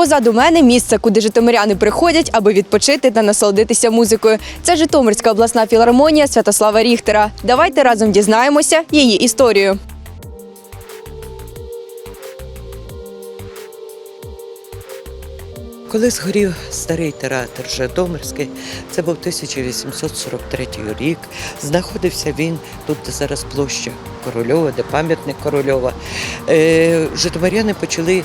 Позаду мене місце, куди житомиряни приходять, аби відпочити та насолодитися музикою. Це Житомирська обласна філармонія Святослава Ріхтера. Давайте разом дізнаємося її історію. Коли згорів старий театр Житомирський, це був 1843 рік. Знаходився він тут, зараз площа Корольова, де пам'ятник Корольова. Е, Житомиряни почали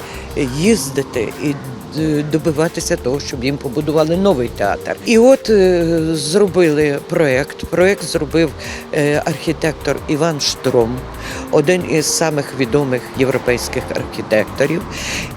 їздити і е, добиватися того, щоб їм побудували новий театр. І от е, зробили проєкт. Проєкт зробив архітектор Іван Штром, один із самих відомих європейських архітекторів.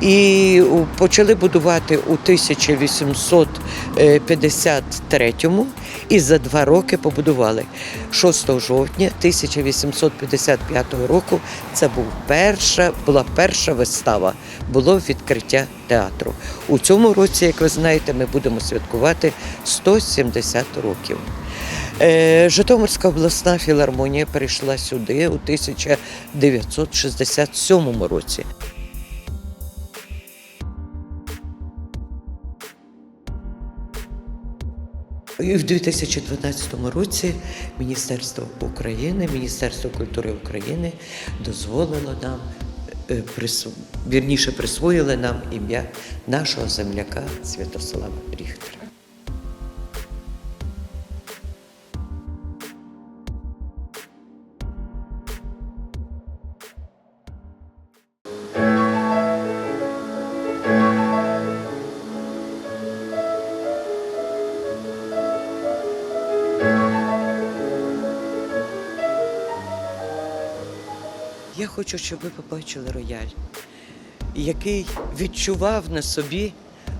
І почали будувати у 1853-му і за два роки побудували. 6 жовтня 1855 року це був перша, була перша вистава, було відкриття театру. У цьому році, як ви знаєте, ми будемо святкувати 170 років. Е, Житомирська обласна філармонія перейшла сюди у 1967 році. І в 2012 році Міністерство України, Міністерство культури України дозволило нам присвірніше вірніше присвоїли нам ім'я нашого земляка Святослава Ріхтера. Я хочу, щоб ви побачили рояль, який відчував на собі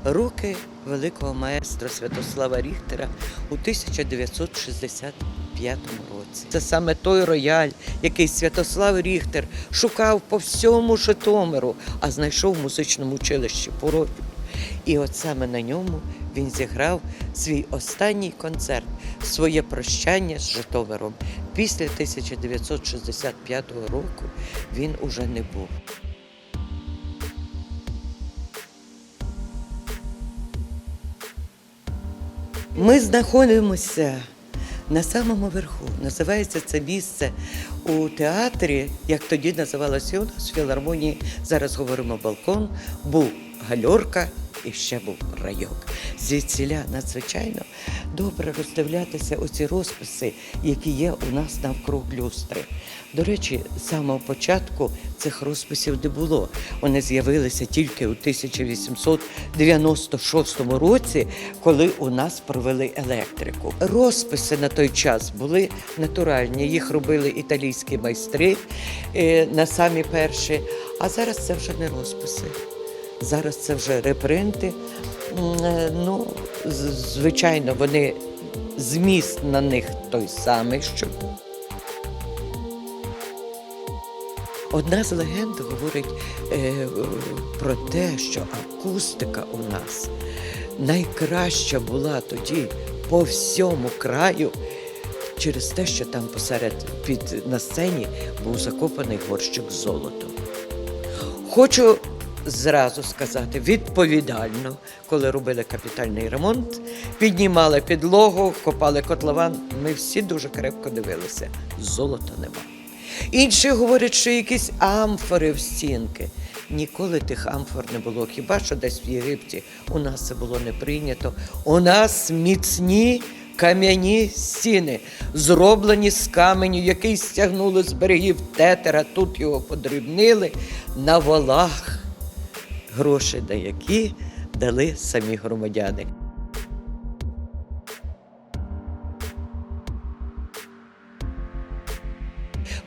руки великого маестра Святослава Ріхтера у 1965 році. Це саме той рояль, який Святослав Ріхтер шукав по всьому Житомиру, а знайшов в музичному училищі Поропіль. І от саме на ньому він зіграв свій останній концерт, своє прощання з Житомиром. Після 1965 року він уже не був. Ми знаходимося на самому верху. Називається це місце у театрі, як тоді називалося у нас філармонії. Зараз говоримо балкон, був гальорка і ще був райок. Звідсіля надзвичайно добре роздивлятися оці розписи, які є у нас навкруг люстри. До речі, з самого початку цих розписів не було. Вони з'явилися тільки у 1896 році, коли у нас провели електрику. Розписи на той час були натуральні. Їх робили італійські майстри е, на самі перші. А зараз це вже не розписи. Зараз це вже репринти. Е, Ну, звичайно, вони зміст на них той самий, що Одна з легенд говорить е, про те, що акустика у нас найкраща була тоді по всьому краю, через те, що там посеред під на сцені був закопаний горщик золотом. Хочу зразу сказати, відповідально, коли робили капітальний ремонт, піднімали підлогу, копали котлован. Ми всі дуже крепко дивилися. Золота нема. Інші говорять, що якісь амфори в стінки. Ніколи тих амфор не було. Хіба що десь в Єгипті у нас це було не прийнято. У нас міцні кам'яні стіни, зроблені з каменю, який стягнули з берегів тетера, тут його подрібнили на волах, гроші на які дали самі громадяни.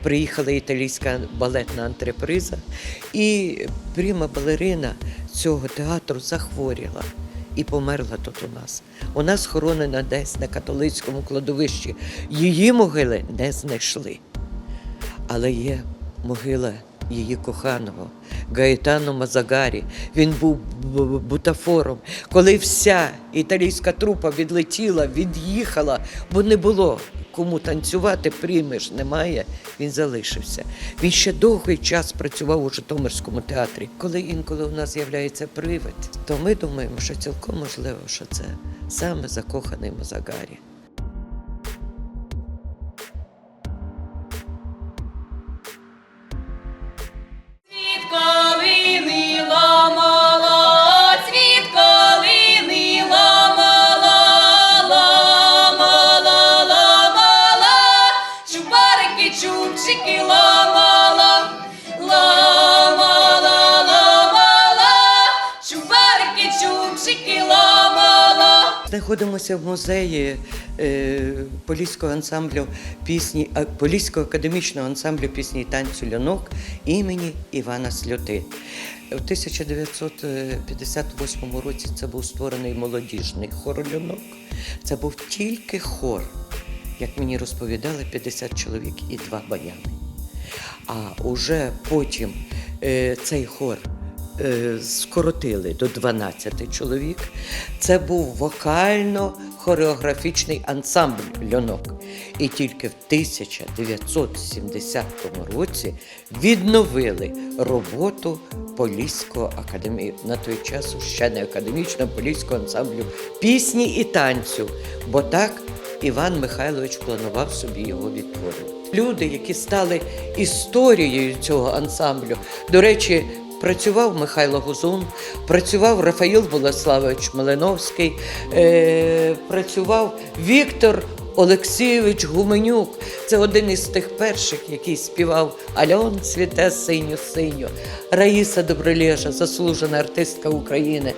Приїхала італійська балетна антреприза, і пріма балерина цього театру захворіла і померла тут у нас. У нас хоронена десь на католицькому кладовищі. Її могили не знайшли. Але є могила її коханого Гаетано Мазагарі. Він був бутафором. Коли вся італійська трупа відлетіла, від'їхала, бо не було кому танцювати, приймеш, немає. Він залишився. Він ще довгий час працював у Житомирському театрі. Коли інколи у нас з'являється привид, то ми думаємо, що цілком можливо, що це саме закоханий Мазагарі. Знаходимося в музеї е, Поліського ансамблю пісні, Поліського академічного ансамблю пісні і танцю льонок імені Івана Сльоти. У 1958 році це був створений молодіжний хор льонок. Це був тільки хор, як мені розповідали, 50 чоловік і два баяни. А уже потім е, цей хор е, скоротили до 12 чоловік. Це був вокально-хореографічний ансамбль льонок. І тільки в 1970 році відновили роботу Поліського академії на той час ще не академічного поліського ансамблю пісні і танцю. Бо так Іван Михайлович планував собі його відтворювати. Люди, які стали історією цього ансамблю. До речі, працював Михайло Гузун, працював Рафаїл Болеславович Малиновський, е, працював Віктор Олексійович Гуменюк. Це один із тих перших, який співав Альон цвіте синю синю. Раїса Добролєжа, заслужена артистка України.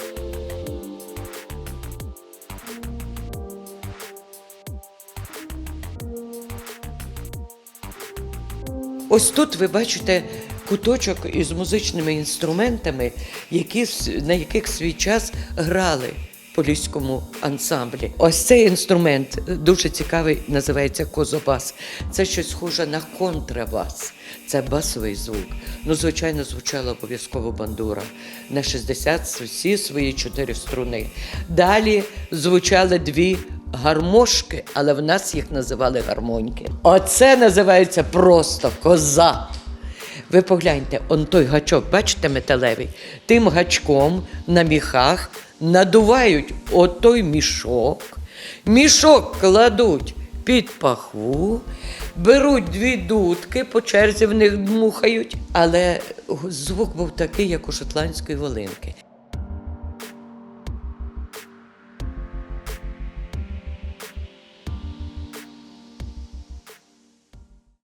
Ось тут ви бачите куточок із музичними інструментами, які, на яких свій час грали в поліському ансамблі. Ось цей інструмент е, дуже цікавий, називається козобас. Це щось схоже на контрабас. Це басовий звук. Ну, звичайно, звучала обов'язково бандура на 60 всі свої чотири струни. Далі звучали дві гармошки, але в нас їх називали гармоньки. Оце називається просто коза. Ви погляньте, он той гачок, бачите, металевий? Тим гачком на міхах надувають отой мішок, мішок кладуть під пахву, беруть дві дудки, по черзі в них дмухають. Але звук був такий, як у шотландської волинки.